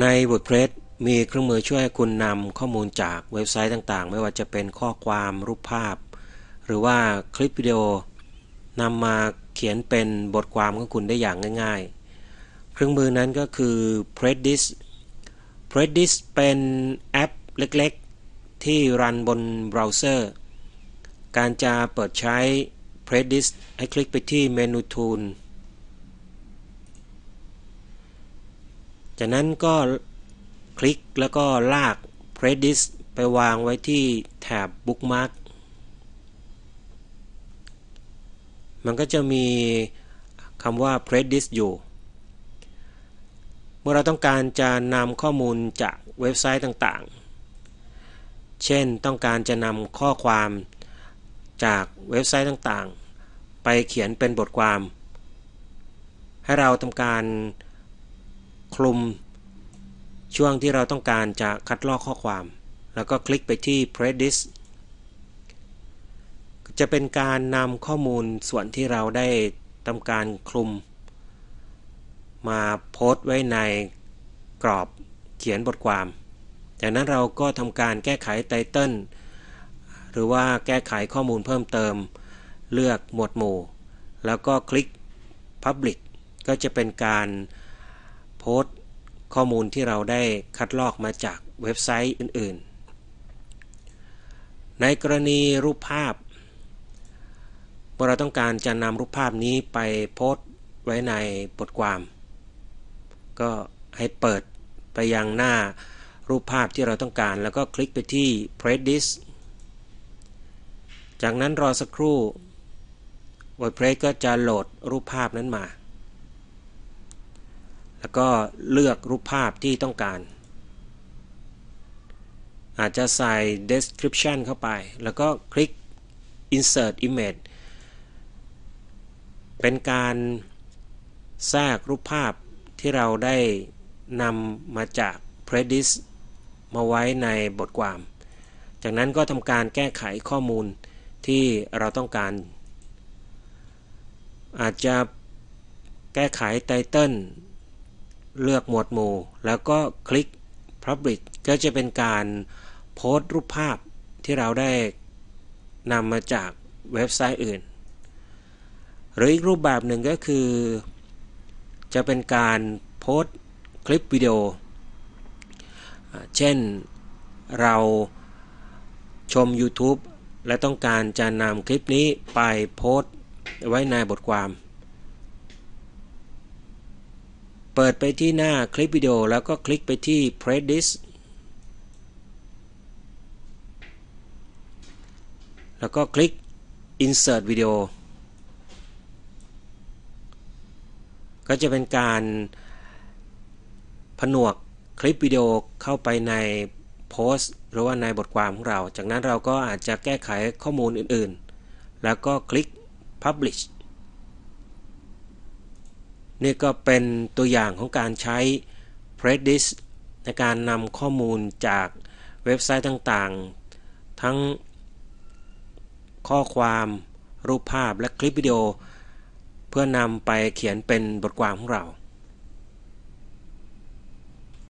ใน WordPress มีเครื่องมือช่วยให้คุณนำข้อมูลจากเว็บไซต์ต่างๆ ไม่ว่าจะเป็นข้อความรูปภาพ หรือว่าคลิปวิดีโอนำมาเขียนเป็นบทความของคุณได้อย่างง่าย ๆ เครื่องมือนั้นก็คือ Predis Predis เป็นแอปเล็กๆ ที่รันบนเบราว์เซอร์ การจะเปิดใช้ Predis ให้คลิกไปที่เมนู Tool จากนั้นก็คลิกแล้วก็ลาก Predis ไปวางไว้ที่แถบ Bookmark มันก็จะมีคำว่า Predis อยู่ เมื่อเราต้องการจะนำข้อมูลจากเว็บไซต์ต่างๆ เช่นต้องการจะนำข้อความ จากเว็บไซต์ต่างๆ ไปเขียนเป็นบทความ ให้เราทำการคลุมช่วงที่เราต้องการจะคัดลอกข้อความ แล้วก็คลิกไปที่ Predis จะเป็นการนำข้อมูลส่วนที่เราได้ทำการคลุม มาโพสต์ไว้ในกรอบเขียนบทความ จากนั้นเราก็ทำการแก้ไขไตเติล หรือว่าแก้ไขข้อมูลเพิ่มเติม เลือกหมวดหมู่ แล้วก็คลิก Public ก็จะเป็นการโพสต์ข้อมูลที่เราได้คัดลอกมาจากเว็บไซต์อื่น ๆ ในกรณีรูปภาพเมื่อเราต้องการจะนำรูปภาพนี้ไปโพสต์ไว้ในบทความ ก็ให้เปิดไปยังหน้ารูปภาพที่เราต้องการ แล้วก็คลิกไปที่ Predis จากนั้นรอสักครู่ WordPress ก็จะโหลดรูปภาพนั้นมา แล้วก็เลือกรูปภาพที่ต้องการ อาจจะใส่ description เข้าไป แล้วก็คลิก insert image เป็นการแทรกรูปภาพที่เราได้นำมาจาก Predis มาไว้ในบทความ จากนั้นก็ทำการแก้ไขข้อมูล ที่เราต้องการ อาจจะแก้ไขไตเติลเลือกหมวดหมู่ แล้วก็คลิก Public ก็จะเป็นการโพสต์รูปภาพที่เราได้นำมาจากเว็บไซต์อื่น หรืออีกรูปแบบหนึ่งก็คือ จะเป็นการโพสต์คลิปวิดีโอ เช่นเราชม YouTube และต้องการจะนำคลิปนี้ไปโพสต์ไว้ในบทความ เปิดไปที่หน้าคลิปวิดีโอแล้วก็คลิกไปที่ Predis แล้วก็คลิก Insert Video ก็จะเป็นการผนวกคลิปวิดีโอเข้าไปใน โพสต์ หรือว่าในบทความของเรา จากนั้นเราก็อาจจะแก้ไขข้อมูลอื่นๆ แล้วก็คลิก Publish นี่ก็เป็นตัวอย่างของการใช้ Predis ในการนำข้อมูลจากเว็บไซต์ต่างๆ ทั้งข้อความรูปภาพและคลิปวิดีโอ เพื่อนำไปเขียนเป็นบทความของเรา